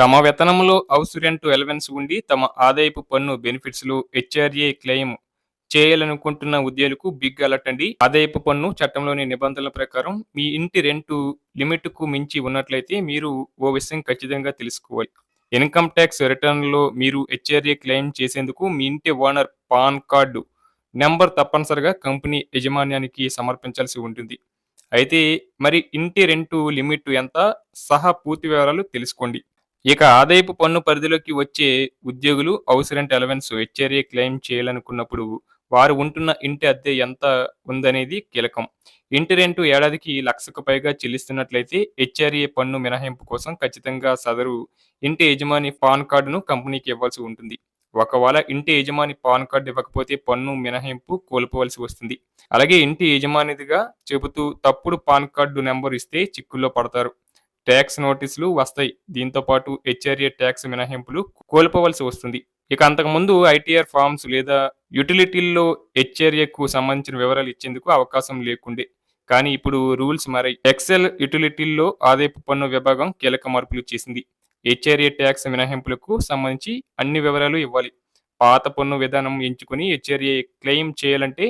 తమ వేతనంలో house rent allowance ఉండి తమ ఆదాయపు పన్ను బెనిఫిట్స్లు హెచ్ఆర్ఏ క్లెయిమ్ చేయాలనుకుంటున్న ఉద్యోగులకు బిగ్ అలర్ట్ అండి. ఆదాయపు పన్ను చట్టంలోని నిబంధనల ప్రకారం మీ ఇంటి రెంటు లిమిట్కు మించి ఉన్నట్లయితే మీరు ఓ విషయం ఖచ్చితంగా తెలుసుకోవాలి. ఇన్కమ్ ట్యాక్స్ రిటర్న్లో మీరు హెచ్ఆర్ఏ క్లెయిమ్ చేసేందుకు మీ ఇంటి ఓనర్ పాన్ కార్డు నెంబర్ తప్పనిసరిగా కంపెనీ యాజమాన్యానికి సమర్పించాల్సి ఉంటుంది. అయితే మరి ఇంటి రెంటు లిమిట్ ఎంత? సహా పూర్తి వివరాలు తెలుసుకోండి. ఇక ఆదాయపు పన్ను పరిధిలోకి వచ్చే ఉద్యోగులు house rent allowance HRA claim చేయాలనుకున్నప్పుడు వారు ఉంటున్న ఇంటి అద్దె ఎంత ఉందనేది కీలకం. ఇంటి రెంటు ఏడాదికి లక్షకు పైగా చెల్లిస్తున్నట్లయితే హెచ్ఆర్ఏ పన్ను మినహాయింపు కోసం ఖచ్చితంగా సదరు ఇంటి యజమాని పాన్ కార్డును కంపెనీకి ఇవ్వాల్సి ఉంటుంది. ఒకవేళ ఇంటి యజమాని పాన్ కార్డు ఇవ్వకపోతే పన్ను మినహాయింపు కోల్పోవలసి వస్తుంది. అలాగే ఇంటి యజమానిదిగా చెబుతూ తప్పుడు పాన్ కార్డు నెంబర్ ఇస్తే చిక్కుల్లో పడతారు. ట్యాక్స్ నోటీసులు వస్తాయి. దీంతో పాటు హెచ్ఆర్ఏ ట్యాక్స్ మినహాయింపులు కోల్పోవలసి వస్తుంది. ఇక అంతకుముందు ఐటీఆర్ ఫార్మ్స్ లేదా యుటిలిటీల్లో హెచ్ఆర్ఏకు సంబంధించిన వివరాలు ఇచ్చేందుకు అవకాశం లేకుండే. కానీ ఇప్పుడు రూల్స్ మారాయి. ఎక్సెల్ యుటిలిటీల్లో ఆదాయపు పన్ను విభాగం కీలక మార్పులు చేసింది. హెచ్ఆర్ఏ ట్యాక్స్ మినహాయింపులకు సంబంధించి అన్ని వివరాలు ఇవ్వాలి. పాత పన్ను విధానం ఎంచుకుని హెచ్ఆర్ఏ క్లెయిమ్ చేయాలంటే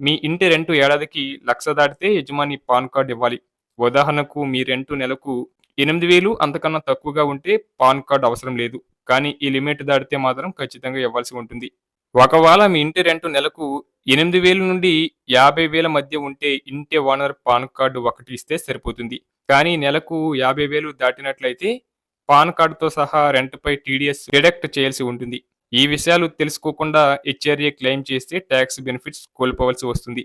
మీ ఇంటి రెంటు ఏడాదికి లక్ష దాటితే యజమాని పాన్ కార్డు ఇవ్వాలి. ఉదాహరణకు మీ రెంటు నెలకు ఎనిమిది వేలు అంతకన్నా తక్కువగా ఉంటే పాన్ కార్డు అవసరం లేదు. కానీ ఈ లిమిట్ దాటితే మాత్రం ఖచ్చితంగా ఇవ్వాల్సి ఉంటుంది. ఒకవేళ మీ ఇంటి రెంటు నెలకు ఎనిమిది వేల నుండి యాభై వేల మధ్య ఉంటే ఇంటి ఓనర్ పాన్ కార్డు ఒకటి ఇస్తే సరిపోతుంది. కానీ నెలకు యాభై వేలు దాటినట్లయితే పాన్ కార్డుతో సహా రెంట్పై టీడీఎస్ డిడక్ట్ చేయాల్సి ఉంటుంది. ఈ విషయాలు తెలుసుకోకుండా హెచ్ఆర్ఏ క్లెయిమ్ చేస్తే ట్యాక్స్ బెనిఫిట్స్ కోల్పోవలసి వస్తుంది.